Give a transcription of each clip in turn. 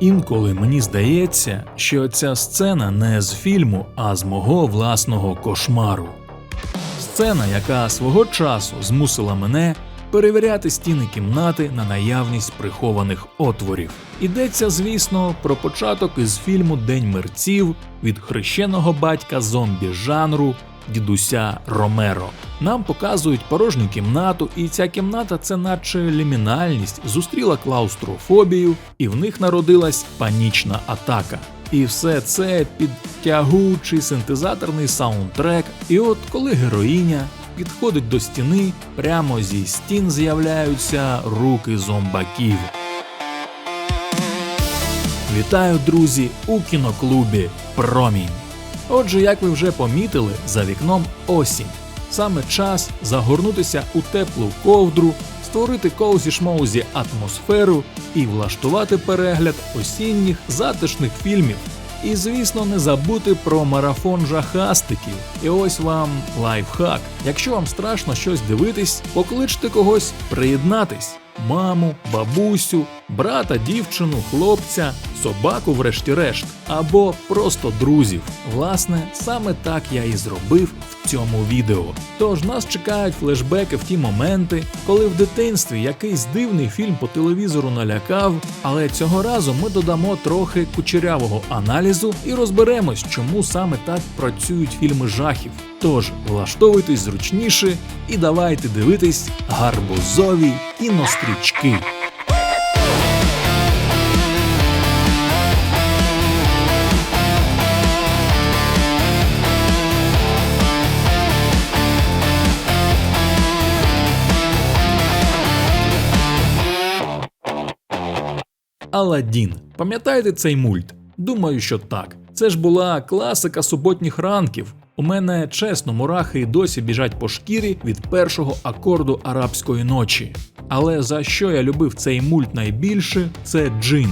Інколи мені здається, що ця сцена не з фільму, а з мого власного кошмару. Сцена, яка свого часу змусила мене перевіряти стіни кімнати на наявність прихованих отворів. Ідеться, звісно, про початок із фільму День мерців від хрещеного батька зомбі жанру дідуся Ромеро. Нам показують порожню кімнату, і ця кімната це наче лімінальність, зустріла клаустрофобію, і в них народилась панічна атака. І все це під тягучий синтезаторний саундтрек. І от коли героїня підходить до стіни, прямо зі стін з'являються руки зомбаків. Вітаю, друзі, у кіноклубі Промінь. Отже, як ви вже помітили, за вікном осінь. Саме час загорнутися у теплу ковдру, створити коузі шмоузі атмосферу і влаштувати перегляд осінніх затишних фільмів. І, звісно, не забути про марафон жахастиків. І ось вам лайфхак. Якщо вам страшно щось дивитись, покличте когось приєднатись: маму, бабусю, брата, дівчину, хлопця, собаку, врешті-решт, або просто друзів. Власне, саме так я і зробив в цьому відео. Тож нас чекають флешбеки в ті моменти, коли в дитинстві якийсь дивний фільм по телевізору налякав, але цього разу ми додамо трохи кучерявого аналізу і розберемось, чому саме так працюють фільми жахів. Тож влаштовуйтесь зручніше і давайте дивитись гарбузові кінострічки. Аладдін. Пам'ятаєте цей мульт? Думаю, що так. Це ж була класика суботніх ранків. У мене чесно, мурахи і досі біжать по шкірі від першого акорду арабської ночі. Але за що я любив цей мульт найбільше, це джин.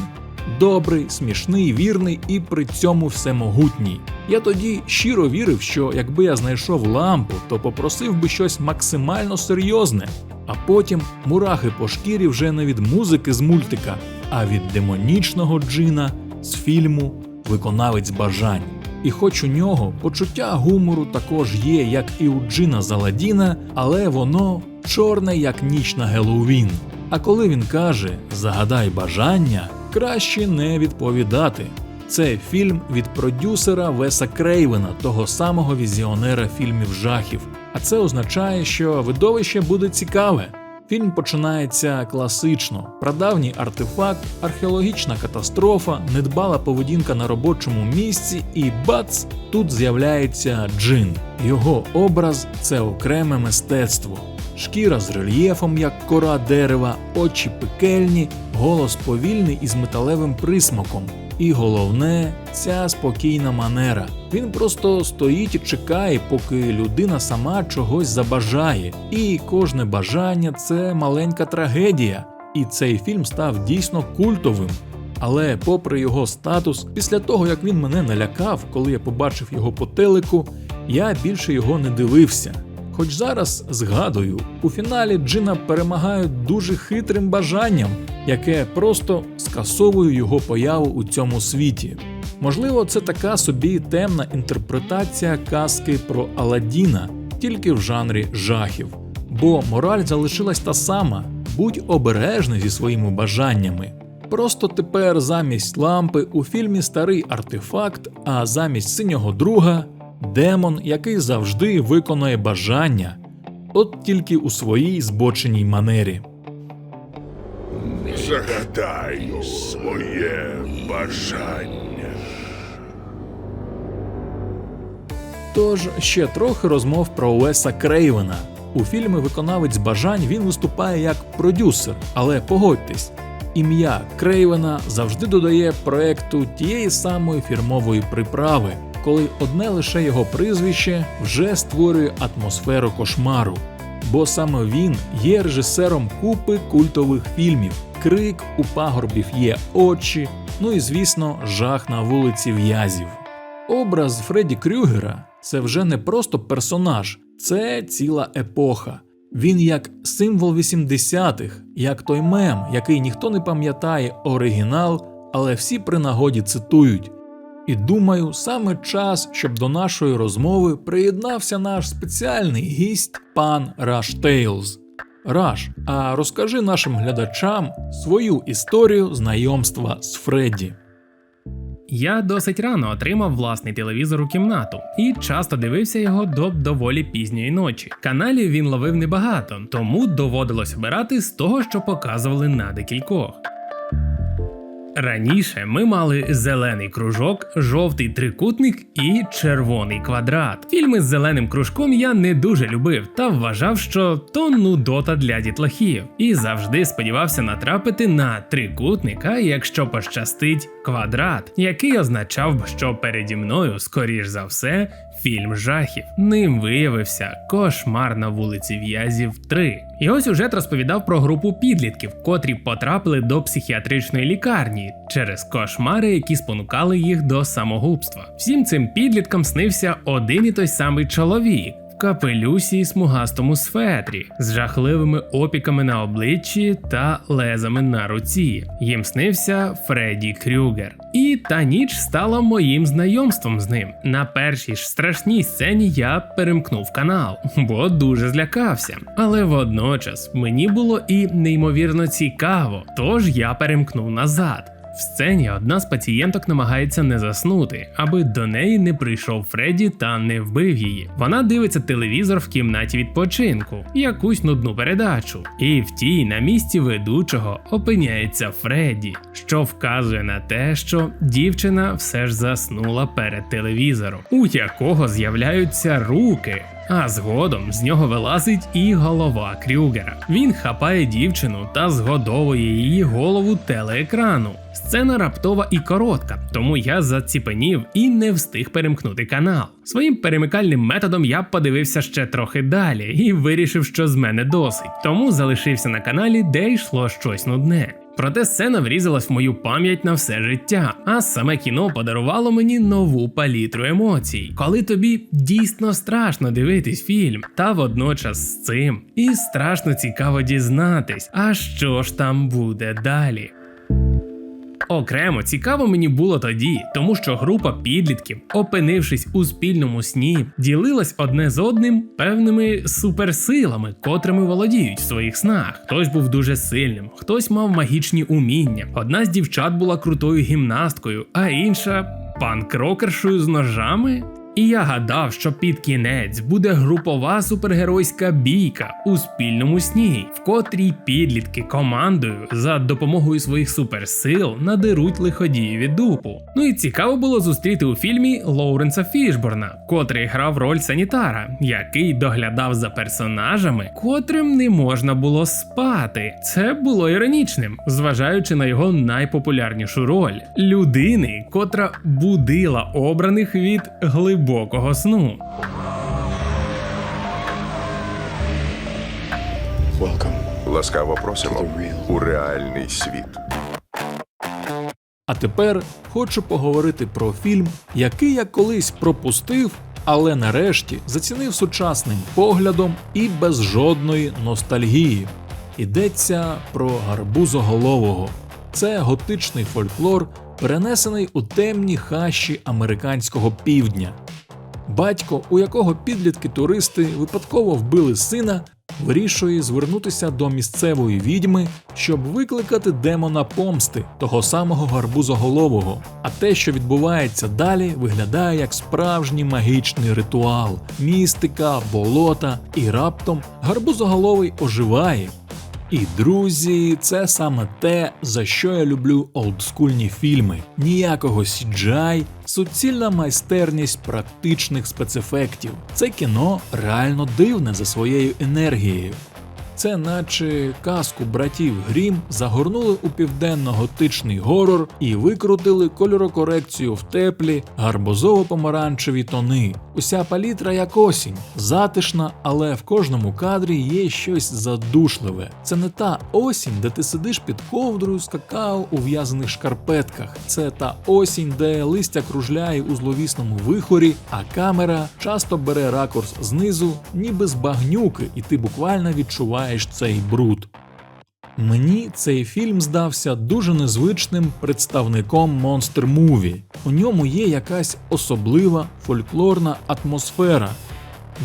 Добрий, смішний, вірний і при цьому всемогутній. Я тоді щиро вірив, що якби я знайшов лампу, то попросив би щось максимально серйозне. А потім мурахи по шкірі вже не від музики з мультика, а від демонічного джина з фільму Виконавець бажань. І хоч у нього почуття гумору також є, як і у Джина Заладіна, але воно чорне, як ніч на Геловін. А коли він каже Загадай бажання, краще не відповідати. Це фільм від продюсера Веса Крейвена, того самого візіонера фільмів жахів. А це означає, що видовище буде цікаве. Фільм починається класично: прадавній артефакт, археологічна катастрофа, недбала поведінка на робочому місці, і бац, тут з'являється джин. Його образ це окреме мистецтво. Шкіра з рельєфом, як кора дерева, очі пекельні, голос повільний із металевим присмаком. І головне, ця спокійна манера. Він просто стоїть і чекає, поки людина сама чогось забажає. І кожне бажання це маленька трагедія. І цей фільм став дійсно культовим. Але, попри його статус, після того як він мене налякав, коли я побачив його по телеку, я більше його не дивився. Хоч зараз згадую, у фіналі Джина перемагають дуже хитрим бажанням, яке просто скасовує його появу у цьому світі. Можливо, це така собі темна інтерпретація казки про Аладдіна, тільки в жанрі жахів. Бо мораль залишилась та сама: будь обережний зі своїми бажаннями. Просто тепер замість лампи у фільмі старий артефакт, а замість синього друга демон, який завжди виконує бажання, от тільки у своїй збоченій манері. Загадай своє бажання. Тож ще трохи розмов про Уеса Крейвена. У фільмі Виконавець бажань він виступає як продюсер, але погодьтесь, ім'я Крейвена завжди додає проекту тієї самої фірмової приправи, коли одне лише його прізвище вже створює атмосферу кошмару. Бо саме він є режисером купи культових фільмів: Крик у пагорбів є очі, ну і звісно, жах на вулиці в'язів. Образ Фредді Крюгера це вже не просто персонаж, це ціла епоха. Він як символ 80-х, як той мем, який ніхто не пам'ятає оригінал, але всі при нагоді цитують. І думаю, саме час, щоб до нашої розмови приєднався наш спеціальний гість пан Раш Тейлз. Раш, а розкажи нашим глядачам свою історію знайомства з Фредді. Я досить рано отримав власний телевізор у кімнату і часто дивився його до доволі пізньої ночі. Каналів він ловив небагато, тому доводилось обирати з того, що показували на декількох. Раніше ми мали зелений кружок, жовтий трикутник і червоний квадрат. Фільми з зеленим кружком я не дуже любив та вважав, що то нудота для дітлахів, і завжди сподівався натрапити на трикутник, а якщо пощастить, квадрат, який означав що переді мною, скоріш за все, фільм жахів. Ним виявився кошмар на вулиці В'язів 3. Його сюжет розповідав про групу підлітків, котрі потрапили до психіатричної лікарні через кошмари, які спонукали їх до самогубства. Всім цим підліткам снився один і той самий чоловік. Капелюсі і смугастому сфетрі з жахливими опіками на обличчі та лезами на руці. Їм снився Фредді Крюгер. І та ніч стала моїм знайомством з ним. На першій ж страшній сцені я перемкнув канал, бо дуже злякався. Але водночас мені було і неймовірно цікаво, тож я перемкнув назад. В сцені одна з пацієнток намагається не заснути, аби до неї не прийшов Фредді та не вбив її. Вона дивиться телевізор в кімнаті відпочинку, якусь нудну передачу. І в тій на місці ведучого опиняється Фредді, що вказує на те, що дівчина все ж заснула перед телевізором, у якого з'являються руки. А згодом з нього вилазить і голова Крюгера. Він хапає дівчину та згодовує її голову телеекрану. Сцена раптова і коротка, тому я заціпенів і не встиг перемкнути канал. Своїм перемикальним методом я подивився ще трохи далі і вирішив, що з мене досить. Тому залишився на каналі, де йшло щось нудне. Проте сцена врізалась в мою пам'ять на все життя, а саме кіно подарувало мені нову палітру емоцій, коли тобі дійсно страшно дивитись фільм, та водночас з цим і страшно цікаво дізнатись, а що ж там буде далі. Окремо цікаво мені було тоді, тому що група підлітків, опинившись у спільному сні, ділилась одне з одним певними суперсилами, котрими володіють в своїх снах. Хтось був дуже сильним, хтось мав магічні уміння. Одна з дівчат була крутою гімнасткою, а інша панк-рокершою з ножами. І я гадав, що під кінець буде групова супергеройська бійка у спільному сні, в котрій підлітки командою за допомогою своїх суперсил надеруть лиходієві дупу. Ну і цікаво було зустріти у фільмі Лоуренса Фішборна, котрий грав роль санітара, який доглядав за персонажами, котрим не можна було спати. Це було іронічним, зважаючи на його найпопулярнішу роль людини, котра будила обраних від глибокого сну. Ласкаво просимо у реальний світ. А тепер хочу поговорити про фільм, який я колись пропустив, але нарешті зацінив сучасним поглядом і без жодної ностальгії. Йдеться про гарбузоголового. Це готичний фольклор, перенесений у темні хащі американського півдня. Батько, у якого підлітки туристи випадково вбили сина, вирішує звернутися до місцевої відьми, щоб викликати демона помсти того самого гарбузоголового. А те, що відбувається далі, виглядає як справжній магічний ритуал, містика, болота, і раптом гарбузоголовий оживає. І друзі, це саме те, за що я люблю олдскульні фільми. Ніякого CGI, суцільна майстерність практичних спецефектів. Це кіно реально дивне за своєю енергією. Це наче казку братів Грім загорнули у південно-готичний горор і викрутили кольорокорекцію в теплі гарбузово-помаранчеві тони. Уся палітра як осінь, затишна, але в кожному кадрі є щось задушливе. Це не та осінь, де ти сидиш під ковдрою з какао у в'язаних шкарпетках. Це та осінь, де листя кружляє у зловісному вихорі, а камера часто бере ракурс знизу, ніби з багнюки, і ти буквально відчуваєш цей бруд. Мені цей фільм здався дуже незвичним представником монстр муві. У ньому є якась особлива фольклорна атмосфера.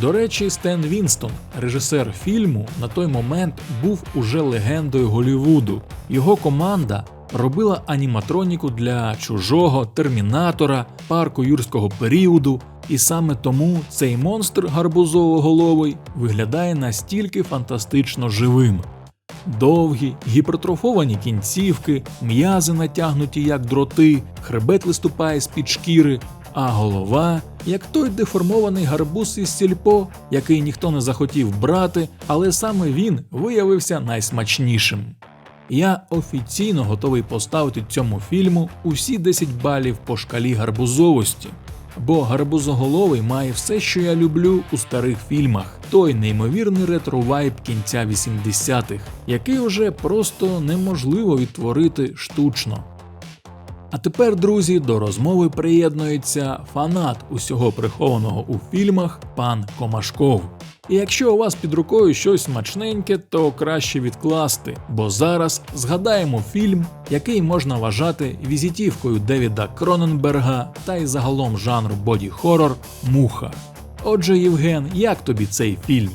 До речі, Стен Вінстон, режисер фільму, на той момент був уже легендою Голівуду. Його команда робила аніматроніку для чужого термінатора, парку юрського періоду, і саме тому цей монстр гарбузово-головий виглядає настільки фантастично живим. Довгі, гіпертрофовані кінцівки, м'язи натягнуті як дроти, хребет виступає з-під шкіри, а голова як той деформований гарбуз із сільпо, який ніхто не захотів брати, але саме він виявився найсмачнішим. Я офіційно готовий поставити цьому фільму усі 10 балів по шкалі гарбузовості. Бо гарбузоголовий має все, що я люблю у старих фільмах, той неймовірний ретро-вайб кінця 80-х, який уже просто неможливо відтворити штучно. А тепер, друзі, до розмови приєднується фанат усього прихованого у фільмах пан Комашков. І якщо у вас під рукою щось смачненьке, то краще відкласти, бо зараз згадаємо фільм, який можна вважати візитівкою Девіда Кроненберга та й загалом жанру боді-хоррор Муха. Отже, Євген, як тобі цей фільм?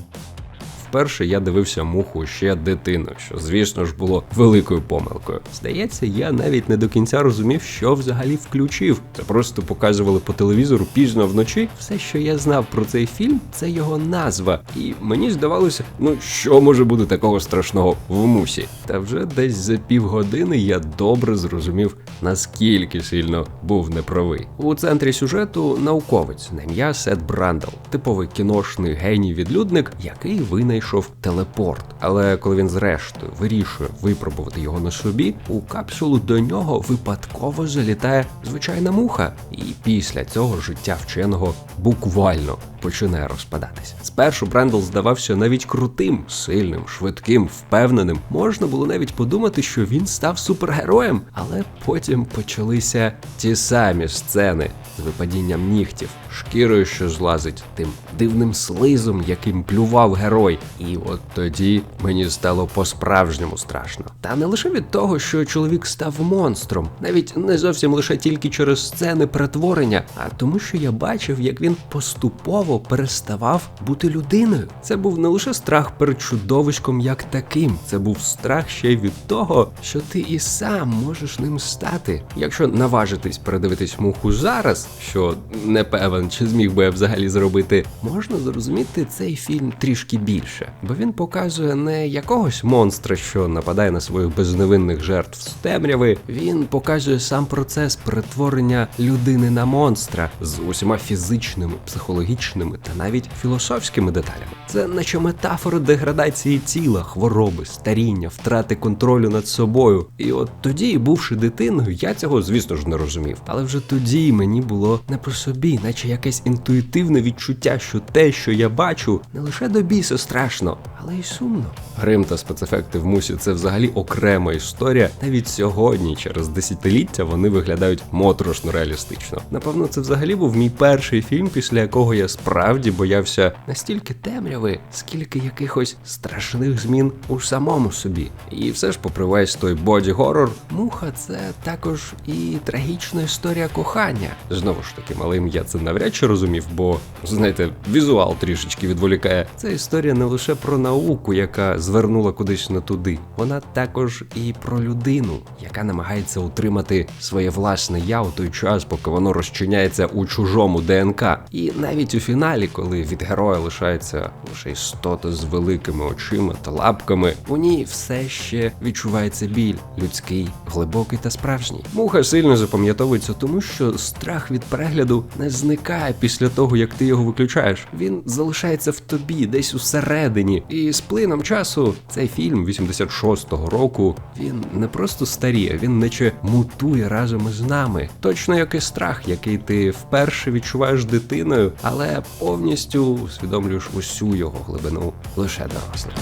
Вперше я дивився муху ще дитиною, що, звісно ж, було великою помилкою. Здається, я навіть не до кінця розумів, що взагалі включив. Це просто показували по телевізору пізно вночі. Все, що я знав про цей фільм, це його назва. І мені здавалося, ну що може бути такого страшного в мусі. Та вже десь за півгодини я добре зрозумів, наскільки сильно був неправий. У центрі сюжету науковець на ім'я Сет Брандл, типовий кіношний геній-відлюдник, який винайшов телепорт. Але коли він зрештою вирішує випробувати його на собі, у капсулу до нього випадково залітає звичайна муха, і після цього життя вченого буквально починає розпадатись. Спершу Брендл здавався навіть крутим, сильним, швидким, впевненим. Можна було навіть подумати, що він став супергероєм, але потім почалися ті самі сцени з випадінням нігтів, шкірою, що злазить, тим дивним слизом, яким плював герой. І от тоді мені стало по-справжньому страшно. Та не лише від того, що чоловік став монстром, навіть не зовсім лише тільки через сцени перетворення, а тому, що я бачив, як він поступово переставав бути людиною. Це був не лише страх перед чудовиськом як таким, це був страх ще й від того, що ти і сам можеш ним стати. Якщо наважитись передивитись муху зараз, що не певен, чи зміг би я взагалі зробити, можна зрозуміти цей фільм трішки більше, бо він показує не якогось монстра, що нападає на своїх безневинних жертв з темряви. Він показує сам процес перетворення людини на монстра з усіма фізичними, психологічними та навіть філософськими деталями. Це наче метафора деградації тіла, хвороби, старіння, втрати контролю над собою. І от тоді, бувши дитиною, я цього, звісно ж, не розумів. Але вже тоді мені було не по собі, наче якесь інтуїтивне відчуття, що те, що я бачу, не лише до біса страшно, але й сумно. Грим та спецефекти в мусі це взагалі окрема історія. Навіть сьогодні, через десятиліття, вони виглядають моторошно реалістично. Напевно, це взагалі був мій перший фільм, після якого я справді боявся настільки темряви, скільки якихось страшних змін у самому собі. І все ж, попри весь той боді-горор, муха це також і трагічна історія кохання. Знову ж таки, малим я це навряд чи розумів, бо знаєте, візуал трішечки відволікає. Це історія не лише про науку, яка звернула кудись не туди. Вона також і про людину, яка намагається утримати своє власне я у той час, поки воно розчиняється у чужому ДНК. І навіть у фіналі, коли від героя лишається лише істота з великими очима та лапками, у ній все ще відчувається біль, людський, глибокий та справжній. Муха сильно запам'ятовується, тому що страх від перегляду не зникає після того, як ти його виключаєш. Він залишається в тобі, десь усередині. І з плином часу цей фільм 86-го року він не просто старіє, він наче мутує разом із нами. Точно як і страх, який ти вперше відчуваєш дитиною, але повністю усвідомлюєш усю його глибину лише дорослим.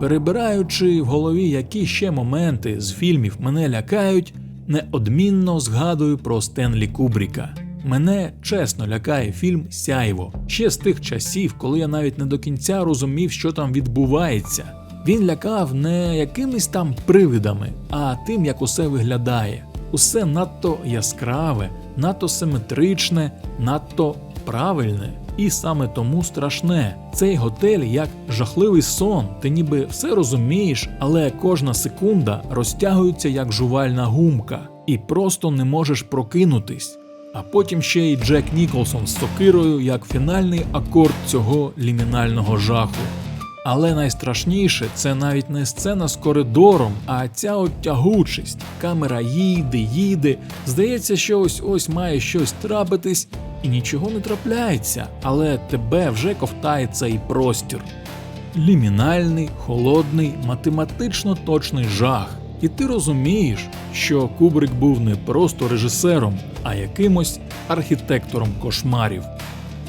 Перебираючи в голові, які ще моменти з фільмів мене лякають, неодмінно згадую про Стенлі Кубріка. Мене чесно лякає фільм Сяйво ще з тих часів, коли я навіть не до кінця розумів, що там відбувається. Він лякав не якимись там привидами, а тим, як усе виглядає. Усе надто яскраве, надто симетричне, надто правильне. І саме тому страшне. Цей готель як жахливий сон. Ти ніби все розумієш, але кожна секунда розтягується як жувальна гумка, і просто не можеш прокинутись. А потім ще й Джек Ніколсон з сокирою як фінальний акорд цього лімінального жаху. Але найстрашніше це навіть не сцена з коридором, а ця от тягучість. Камера їде, їде. Здається, що ось ось має щось трапитись, і нічого не трапляється, але тебе вже ковтає цей простір. Лімінальний, холодний, математично точний жах. І ти розумієш, що Кубрик був не просто режисером, а якимось архітектором кошмарів.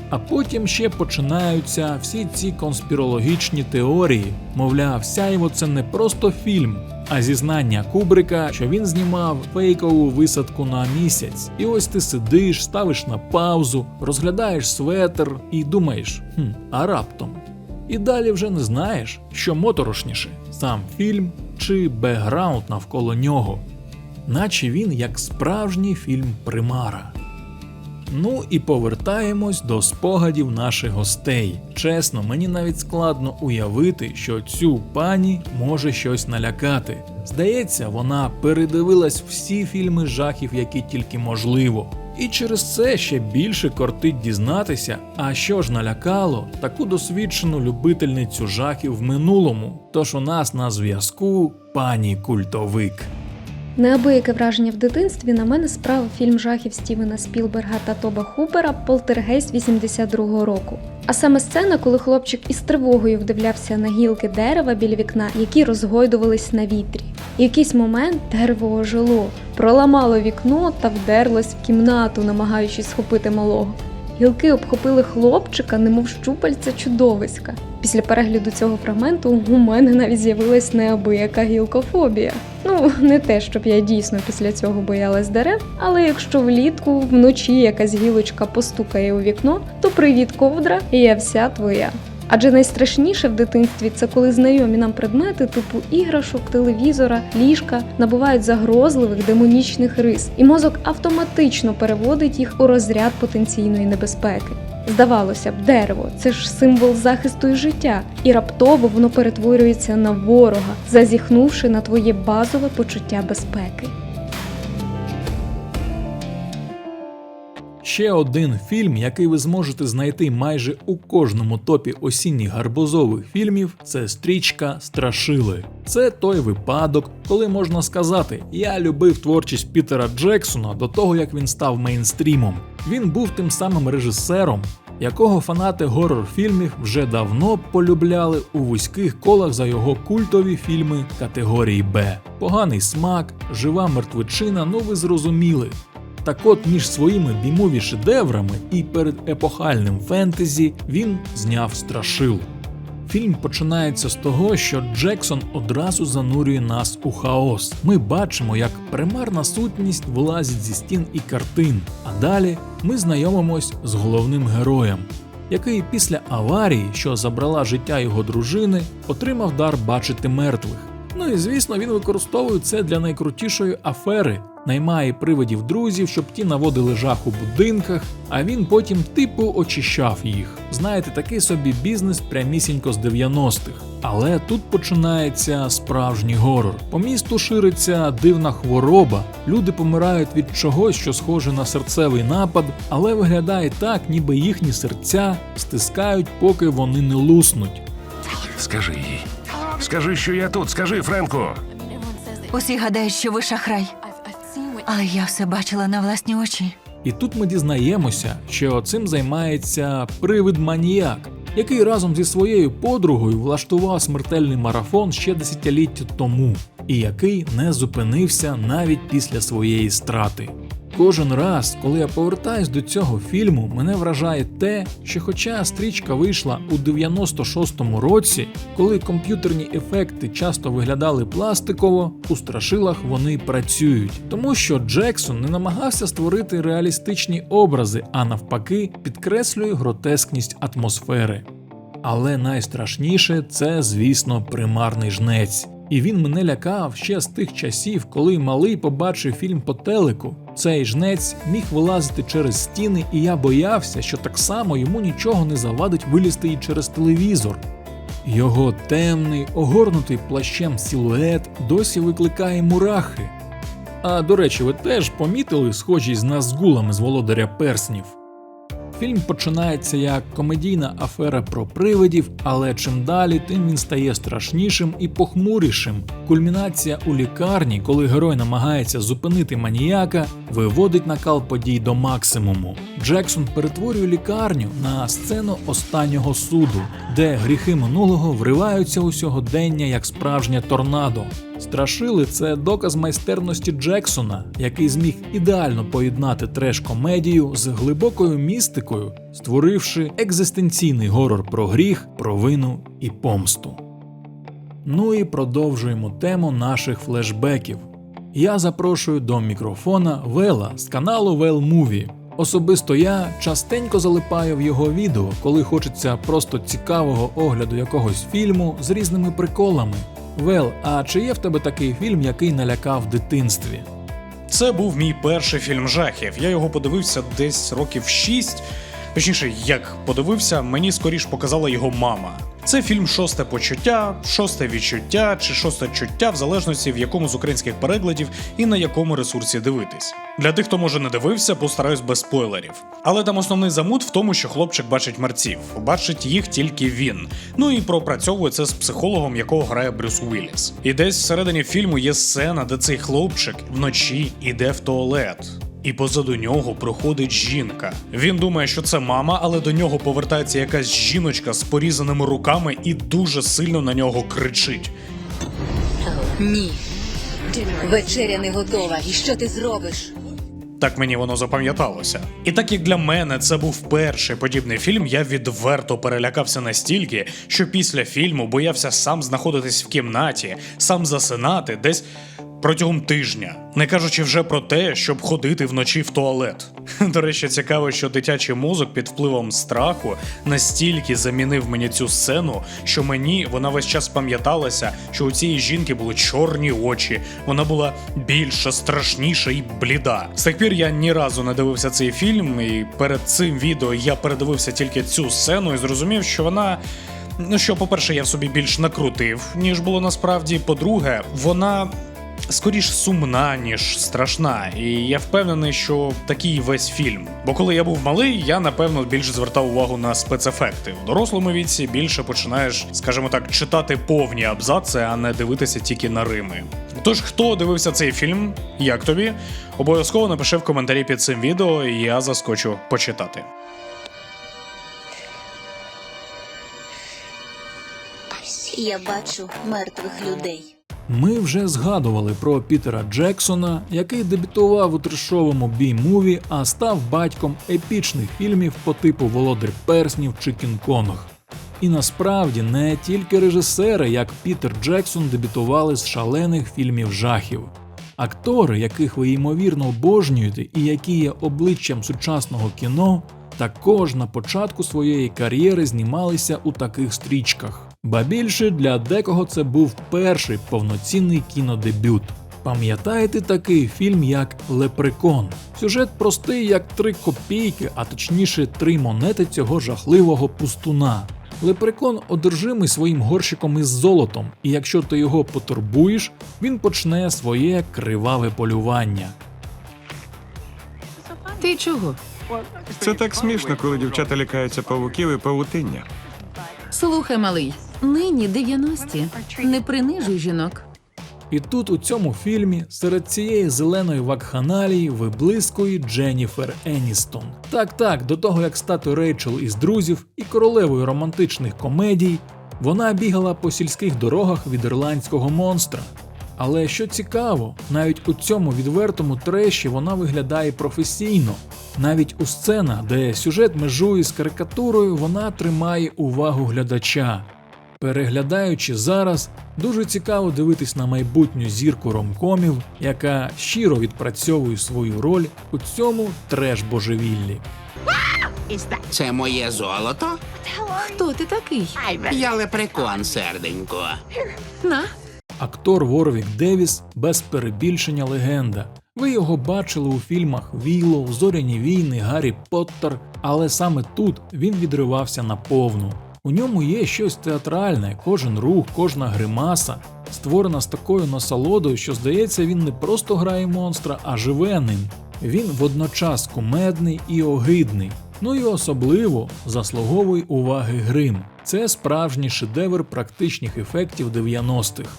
А потім ще починаються всі ці конспірологічні теорії. Мовляв, сяйво це не просто фільм, а зізнання Кубрика, що він знімав фейкову висадку на місяць. І ось ти сидиш, ставиш на паузу, розглядаєш светр і думаєш, хм, а раптом. І далі вже не знаєш, що моторошніше сам фільм чи бекграунд навколо нього, наче він як справжній фільм Примара. Ну і повертаємось до спогадів наших гостей. Чесно, мені навіть складно уявити, що цю пані може щось налякати. Здається, вона передивилась всі фільми жахів, які тільки можливо. І через це ще більше кортить дізнатися, а що ж налякало таку досвідчену любительницю жахів в минулому. Тож у нас на зв'язку пані культовик. Неабияке враження в дитинстві на мене справив фільм жахів Стівена Спілберга та Тоба Хупера Полтергейст 82-го року. А саме сцена, коли хлопчик із тривогою вдивлявся на гілки дерева біля вікна, які розгойдувались на вітрі. І якийсь момент дерево ожило, проламало вікно та вдерлось в кімнату, намагаючись схопити малого. Гілки обхопили хлопчика, немов щупальця чудовиська. Після перегляду цього фрагменту у мене навіть з'явилась неабияка гілкофобія. Ну, не те, щоб я дійсно після цього боялась дерев, але якщо влітку вночі якась гілочка постукає у вікно, то привіт, ковдра, і я вся твоя. Адже найстрашніше в дитинстві це коли знайомі нам предмети типу іграшок, телевізора, ліжка набувають загрозливих демонічних рис, і мозок автоматично переводить їх у розряд потенційної небезпеки. Здавалося б, дерево це ж символ захисту і життя, і раптово воно перетворюється на ворога, зазіхнувши на твоє базове почуття безпеки. Ще один фільм, який ви зможете знайти майже у кожному топі осінніх гарбузових фільмів, це стрічка Страшили. Це той випадок, коли можна сказати: я любив творчість Пітера Джексона до того, як він став мейнстрімом. Він був тим самим режисером, якого фанати горор-фільмів вже давно полюбляли у вузьких колах за його культові фільми категорії Б. Поганий смак, жива мертвечина, ну ви зрозуміли. Так от між своїми бімові шедеврами і перед епохальним фентезі він зняв страшил. Фільм починається з того, що Джексон одразу занурює нас у хаос. Ми бачимо, як примарна сутність вилазить зі стін і картин, а далі ми знайомимось з головним героєм, який після аварії, що забрала життя його дружини, отримав дар бачити мертвих. Ну і звісно, він використовує це для найкрутішої афери. Наймає привидів друзів, щоб ті наводили жах у будинках, а він потім типу очищав їх. Знаєте, такий собі бізнес прямісінько з 90-х. Але тут починається справжній горор. По місту шириться дивна хвороба. Люди помирають від чогось, що схоже на серцевий напад, але виглядає так, ніби їхні серця стискають, поки вони не луснуть. Скажи їй. Скажи, що я тут. Скажи, Френко. Усі гадають, що ви шахрай, але я все бачила на власні очі. І тут ми дізнаємося, що цим займається привид маніяк, який разом зі своєю подругою влаштував смертельний марафон ще десятиліття тому, і який не зупинився навіть після своєї страти. Кожен раз, коли я повертаюсь до цього фільму, мене вражає те, що хоча стрічка вийшла у 96-му році, коли комп'ютерні ефекти часто виглядали пластиково, у страшилах вони працюють, тому що Джексон не намагався створити реалістичні образи, а навпаки, підкреслює гротескність атмосфери. Але найстрашніше це, звісно, примарний жнець. І він мене лякав ще з тих часів, коли малий побачив фільм по телеку. Цей жнець міг вилазити через стіни, і я боявся, що так само йому нічого не завадить вилізти і через телевізор. Його темний, огорнутий плащем силует досі викликає мурахи. А до речі, ви теж помітили схожість з Назгулами з володаря перснів. Фільм починається як комедійна афера про привидів, але чим далі, тим він стає страшнішим і похмурішим. Кульмінація у лікарні, коли герой намагається зупинити маніяка, виводить накал подій до максимуму. Джексон перетворює лікарню на сцену останнього суду, де гріхи минулого вриваються у сьогодення як справжнє торнадо. Страшили це доказ майстерності Джексона, який зміг ідеально поєднати треш-комедію з глибокою містикою, створивши екзистенційний горор про гріх, провину і помсту. Ну і продовжуємо тему наших флешбеків. Я запрошую до мікрофона Вела з каналу Well Movie. Особисто я частенько залипаю в його відео, коли хочеться просто цікавого огляду якогось фільму з різними приколами. Вел, а чи є в тебе такий фільм, який налякав в дитинстві? Це був мій перший фільм жахів. Я його подивився десь років 6. Точніше, як подивився, мені скоріш показала його мама. Це фільм Шосте почуття, шосте відчуття чи шосте чуття, в залежності в якому з українських перекладів і на якому ресурсі дивитись. Для тих, хто може не дивився, постараюсь без спойлерів. Але там основний замут в тому, що хлопчик бачить мерців, бачить їх тільки він. Ну і пропрацьовує це з психологом, якого грає Брюс Уілліс. І десь всередині фільму є сцена, де цей хлопчик вночі іде в туалет. І позаду нього проходить жінка. Він думає, що це мама, але до нього повертається якась жіночка з порізаними руками і дуже сильно на нього кричить. Ні. Вечеря не готова. І що ти зробиш? Так мені воно запам'яталося. І так як для мене це був перший подібний фільм, я відверто перелякався настільки, що після фільму боявся сам знаходитись в кімнаті, сам засинати десь протягом тижня, не кажучи вже про те, щоб ходити вночі в туалет. До речі, цікаво, що дитячий мозок під впливом страху настільки замінив мені цю сцену, що мені вона весь час пам'яталася, що у цієї жінки були чорні очі, вона була більша, страшніша і бліда. З тих пір я ні разу не дивився цей фільм, і перед цим відео я передивився тільки цю сцену і зрозумів, що вона. Ну що, по-перше, я в собі більш накрутив, ніж було насправді. По-друге, вона скоріш сумна, ніж страшна. І я впевнений, що такий весь фільм. Бо коли я був малий, я напевно більше звертав увагу на спецефекти. В дорослому віці більше починаєш, скажімо так, читати повні абзаци, а не дивитися тільки на рими. Тож, хто дивився цей фільм, як тобі? Обов'язково напиши в коментарі під цим відео, і я заскочу почитати. Я бачу мертвих людей. Ми вже згадували про Пітера Джексона, який дебютував у трешовому бій-муві, а став батьком епічних фільмів по типу Володар Перснів чи Кінг-Конг. І насправді не тільки режисери, як Пітер Джексон, дебютували з шалених фільмів жахів. Актори, яких ви ймовірно обожнюєте і які є обличчям сучасного кіно, також на початку своєї кар'єри знімалися у таких стрічках. Ба більше для декого це був перший повноцінний кінодебют. Пам'ятаєте такий фільм, як Лепрекон? Сюжет простий, як три копійки, а точніше три монети цього жахливого пустуна. Лепрекон одержимий своїм горщиком із золотом, і якщо ти його потурбуєш, він почне своє криваве полювання. Ти чого? Це так смішно, коли дівчата лякаються павуків і павутиння. Слухай, малий. Нині 90-ті. Не принижуй жінок. І тут у цьому фільмі серед цієї зеленої вакханалії виблискує Дженніфер Еністон. Так, так, до того як стати Рейчел із друзів і королевою романтичних комедій, вона бігала по сільських дорогах від ірландського монстра. Але що цікаво, навіть у цьому відвертому треші вона виглядає професійно. Навіть у сценах, де сюжет межує з карикатурою, вона тримає увагу глядача. Переглядаючи зараз, дуже цікаво дивитись на майбутню зірку ромкомів, яка щиро відпрацьовує свою роль у цьому треш божевіллі. Це моє золото? Хто ти такий? Я лепрекон, серденько. На. Актор Ворвік Девіс без перебільшення легенда. Ви його бачили у фільмах Віло, Зоряні війни, Гаррі Поттер, але саме тут він відривався наповну. У ньому є щось театральне, кожен рух, кожна гримаса, створена з такою насолодою, що здається, він не просто грає монстра, а живе ним. Він водночас кумедний і огидний. Ну і особливо заслуговує уваги грим. Це справжній шедевр практичних ефектів 90-х.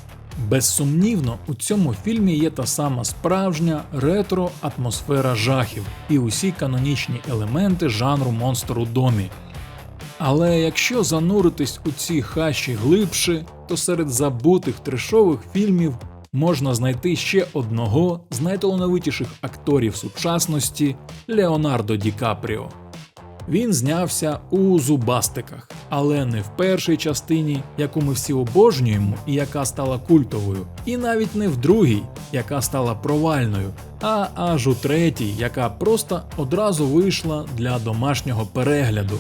Безсумнівно, у цьому фільмі є та сама справжня ретро атмосфера жахів і усі канонічні елементи жанру монстр у домі. Але якщо зануритись у ці хащі глибше, то серед забутих трешових фільмів можна знайти ще одного з найталановитіших акторів сучасності Леонардо Ді Капріо. Він знявся у зубастиках, але не в першій частині, яку ми всі обожнюємо і яка стала культовою, і навіть не в другій, яка стала провальною, а аж у третій, яка просто одразу вийшла для домашнього перегляду.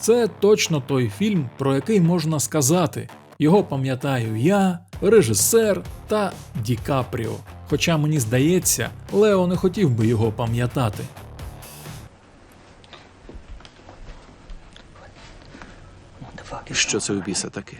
Це точно той фільм, про який можна сказати. Його пам'ятаю я, режисер та Ді Капріо. Хоча мені здається, Лео не хотів би його пам'ятати. Що це у біса таке?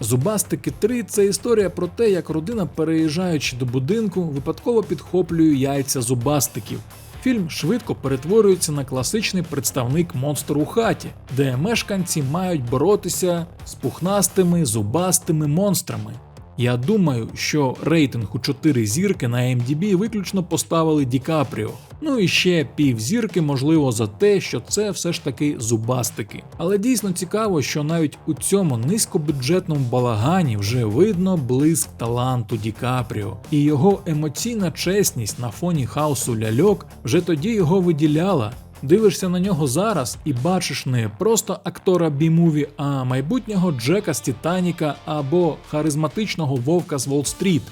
Зубастики 3 це історія про те, як родина, переїжджаючи до будинку, випадково підхоплює яйця зубастиків. Фільм швидко перетворюється на класичний представник монстру у хаті, де мешканці мають боротися з пухнастими зубастими монстрами. Я думаю, що рейтинг у 4 зірки на MDB виключно поставили Ді Капріо. Ну і ще пів зірки, можливо, за те, що це все ж таки зубастики. Але дійсно цікаво, що навіть у цьому низькобюджетному балагані вже видно блиск таланту Ді Капріо, і його емоційна чесність на фоні хаосу ляльок вже тоді його виділяла. Дивишся на нього зараз і бачиш не просто актора бі-муві, а майбутнього Джека з Титаніка або харизматичного вовка з Уолл-стріт.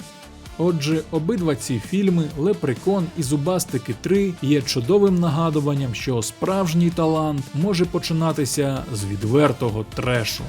Отже, обидва ці фільми Лепрекон і Зубастики 3 є чудовим нагадуванням, що справжній талант може починатися з відвертого трешу.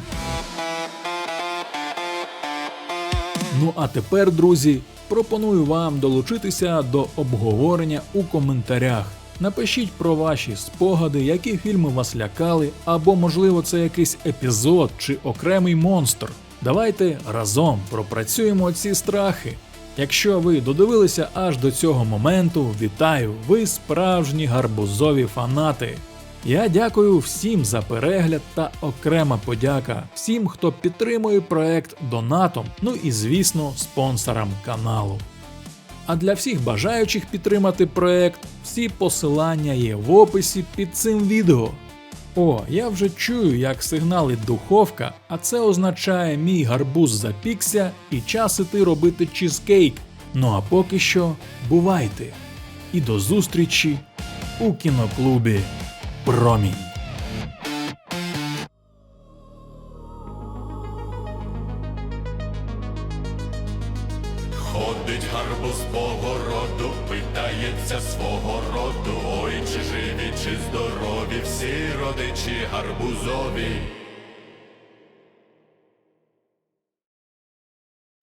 Ну а тепер, друзі, пропоную вам долучитися до обговорення у коментарях. Напишіть про ваші спогади, які фільми вас лякали, або, можливо, це якийсь епізод чи окремий монстр. Давайте разом пропрацюємо ці страхи. Якщо ви додивилися аж до цього моменту, вітаю! Ви справжні гарбузові фанати. Я дякую всім за перегляд та окрема подяка всім, хто підтримує проект донатом, ну і звісно, спонсорам каналу. А для всіх бажаючих підтримати проект, всі посилання є в описі під цим відео. О, я вже чую, як сигналить духовка, а це означає мій гарбуз запікся і час іти робити чізкейк. Ну а поки що, бувайте! І до зустрічі у кіноклубі Промінь.